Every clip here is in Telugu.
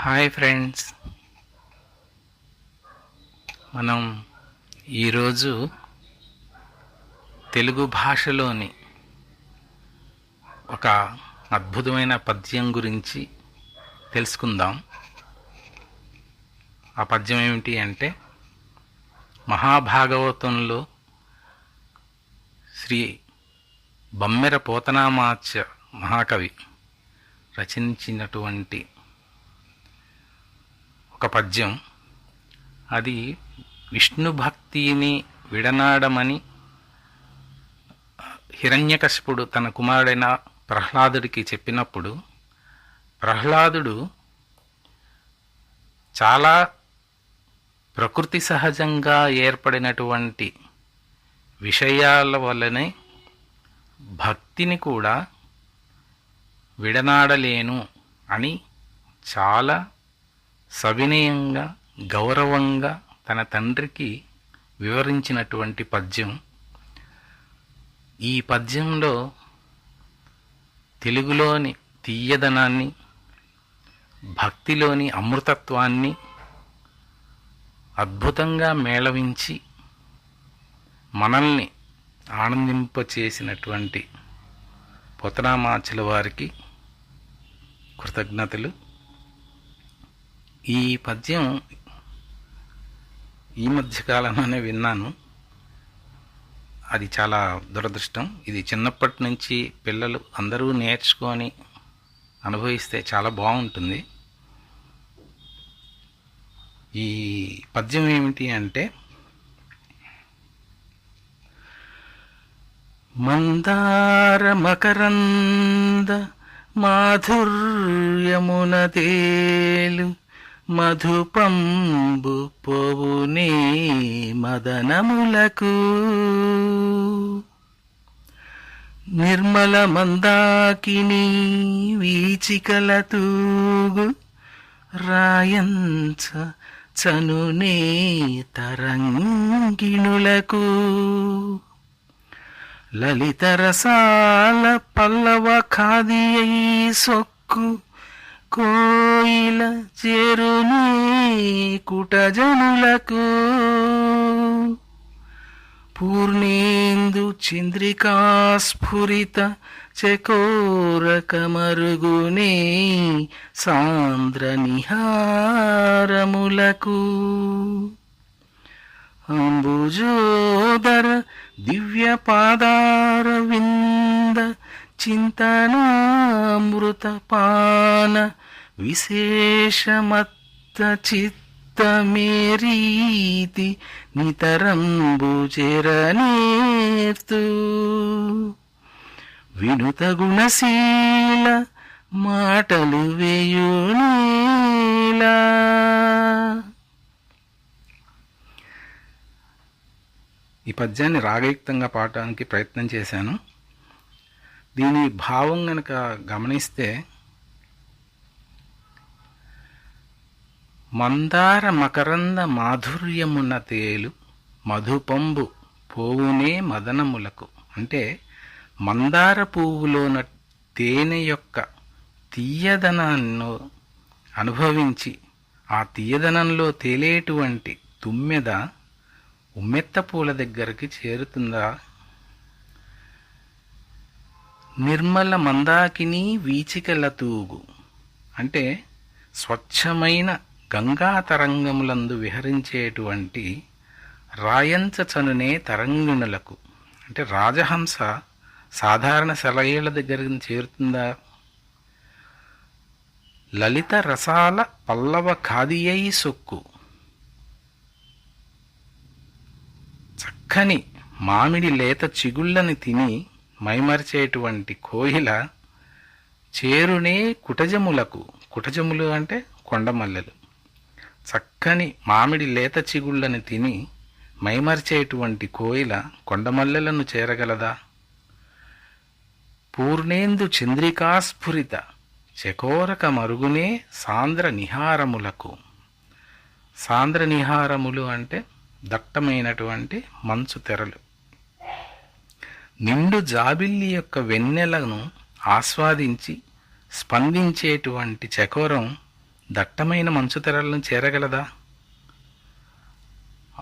Hi friends. మనం ఈరోజు తెలుగు భాషలోని ఒక అద్భుతమైన పద్యం గురించి తెలుసుకుందాం. ఆ పద్యం ఏమిటి అంటే మహాభాగవతంలో శ్రీ బమ్మెర పోతనామాచ్య మహాకవి రచించినటువంటి ఒక పద్యం. అది విష్ణు భక్తిని విడనాడమని హిరణ్యకశిపుడు తన కుమారుడైన ప్రహ్లాదుడికి చెప్పినప్పుడు ప్రహ్లాదుడు చాలా ప్రకృతి సహజంగా ఏర్పడినటువంటి విషయాల వల్లనే భక్తిని కూడా విడనాడలేను అని చాలా సవినయంగా గౌరవంగా తన తండ్రికి వివరించినటువంటి పద్యం. ఈ పద్యంలో తెలుగులోని తీయదనాన్ని భక్తిలోని అమృతత్వాన్ని అద్భుతంగా మేళవించి మనల్ని ఆనందింపచేసినటువంటి పొతనామాచుల వారికి కృతజ్ఞతలు. ఈ పద్యం ఈ మధ్యకాలంలోనే విన్నాను. అది చాలా దురదృష్టం. ఇది చిన్నప్పటి నుంచి పిల్లలు అందరూ నేర్చుకొని అనుభవిస్తే చాలా బాగుంటుంది. ఈ పద్యం ఏమిటి అంటే మందార మకరంద మాధుర్యమున తేలు మధుపంబు పోవునే మదనములకు. నిర్మల మందాకిని వీచికల తూగు రాయంచ చనునే తరంగిణులకు. లలిత రసాల పల్లవ ఖాదియై సొక్కు కోయిల చేరునే కుటజనులకు. పూర్ణేందు చంద్రికాస్ఫురిత స్ఫురిత మరుగునే సాంద్ర నిహారములకు. అంబుజోదర దివ్య పాదార వింద చింతనామృత పాన విశేషమత్త చిత్తమేరీతి నితరంబు చెరనేర్తు వినుత గుణశీల మాటలు వేయునేలా. ఈ పద్యాన్ని రాగయుక్తంగా పాడటానికి ప్రయత్నం చేశాను. దీని భావం గనక గమనిస్తే మందార మకరంద మాధుర్యమున్న తేలు మధుపంబు పోవునే మదనములకు. అంటే మందార పువ్వులోన తేనె యొక్క తీయదనాన్ని అనుభవించి ఆ తీయదనంలో తేలేటువంటి తుమ్మెద ఉమ్మెత్త పూల దగ్గరికి చేరుతుందా? నిర్మల మందాకిని వీచికల తూగు అంటే స్వచ్ఛమైన గంగా తరంగములందు విహరించేటువంటి రాయంచ చనునే తరంగిణులకు అంటే రాజహంస సాధారణ సెలయేళ్ళ దగ్గరికి చేరుతుందా? లలిత రసాల పల్లవ ఖాదియై సొక్కు. చక్కని మామిడి లేత చిగుళ్ళని తిని మైమరిచేటువంటి కోయిల చేరునే కుటజములకు. కుటజములు అంటే కొండమల్లెలు. చక్కని మామిడి లేత చిగుళ్ళని తిని మైమరిచేటువంటి కోయిల కొండమల్లెలను చేరగలదా? పూర్ణేందు చంద్రికాస్ఫురిత చకోరక మరుగునే సాంద్ర నిహారములకు. సాంద్ర నిహారములు అంటే దట్టమైనటువంటి మంచు తెరలు. నిండు జాబిల్లి యొక్క వెన్నెలను ఆస్వాదించి స్పందించేటువంటి చకోరం దట్టమైన మంచు తెరలను చేరగలదా?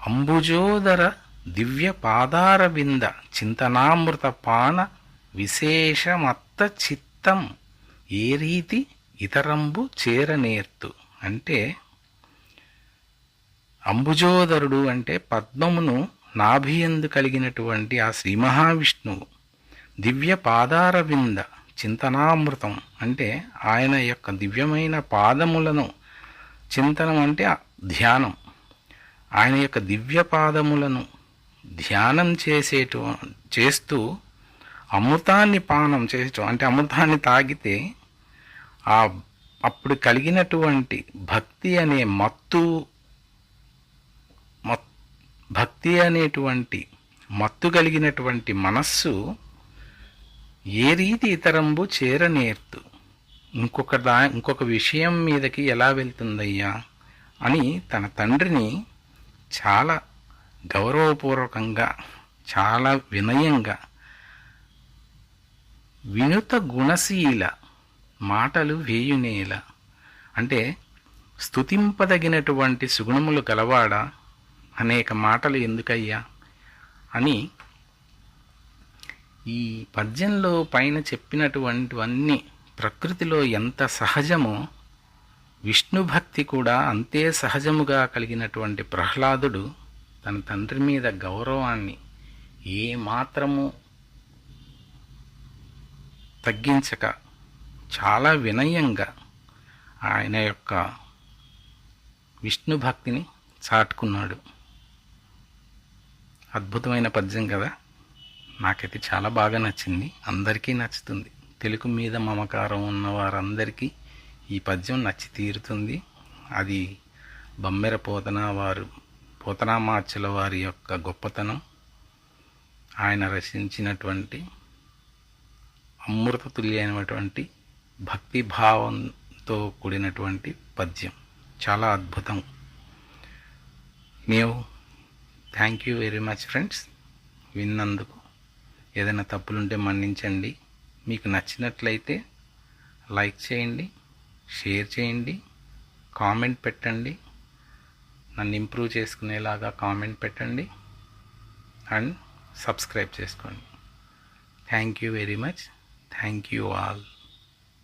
అంబుజోదర దివ్య పాదార వింద చింతనామృత పాన విశేషమత్త చిత్తం ఏ రీతి ఇతరంబు చేరనేర్తు అంటే అంబుజోదరుడు అంటే పద్మమును నాభియందు కలిగినటువంటి ఆ శ్రీ మహావిష్ణువు దివ్య పాదారవింద చింతనామృతం అంటే ఆయన యొక్క దివ్యమైన పాదములను చింతనం అంటే ధ్యానం. ఆయన యొక్క దివ్య పాదములను ధ్యానం చేసేటు చేస్తూ అమృతాన్ని పానం చేయటం అంటే అమృతాన్ని తాగితే ఆ అప్పుడు కలిగినటువంటి భక్తి అనే మత్తు భక్తి అనేటువంటి మత్తు కలిగినటువంటి మనస్సు ఏ రీతి ఇతరంబు చేరనేర్తు. ఇంకొక దా ఇంకొక విషయం మీదకి ఎలా వెళ్తుందయ్యా అని తన తండ్రిని చాలా గౌరవపూర్వకంగా చాలా వినయంగా వినుత గుణశీల మాటలు వేయునేల. అంటే స్తుతింపదగినటువంటి సుగుణములు గలవాడా? అనేక మాటలు ఎందుకయ్యా? అని ఈ పద్యంలో పైన చెప్పినటువంటివన్నీ ప్రకృతిలో ఎంత సహజమో విష్ణు భక్తి కూడా అంతే సహజముగా కలిగినటువంటి ప్రహ్లాదుడు తన తండ్రి మీద గౌరవాన్ని ఏ మాత్రము తగ్గించక చాలా వినయంగా ఆయన యొక్క విష్ణు భక్తిని చాటుకున్నాడు. అద్భుతమైన పద్యం కదా? నాకైతే చాలా బాగా నచ్చింది. అందరికీ నచ్చుతుంది. తెలుగు మీద మమకారం ఉన్న వారందరికీ ఈ పద్యం నచ్చి తీరుతుంది. అది బమ్మెర పోతన వారు పోతనామాచుల వారి యొక్క గొప్పతనం. ఆయన రచించినటువంటి అమృత తుల్యమైనటువంటి భక్తి భావంతో కూడినటువంటి పద్యం. చాలా అద్భుతం. మేము thank you very much friends విన్నందుకు. ఏదైనా తప్పులుంటే మన్నించండి. మీకు నచ్చినట్లయితే లైక్ చేయండి షేర్ చేయండి కామెంట్ పెట్టండి. నన్ను ఇంప్రూవ్ చేసుకునేలాగా కామెంట్ పెట్టండి అండ్ సబ్స్క్రైబ్ చేసుకోండి. Thank you very much thank you all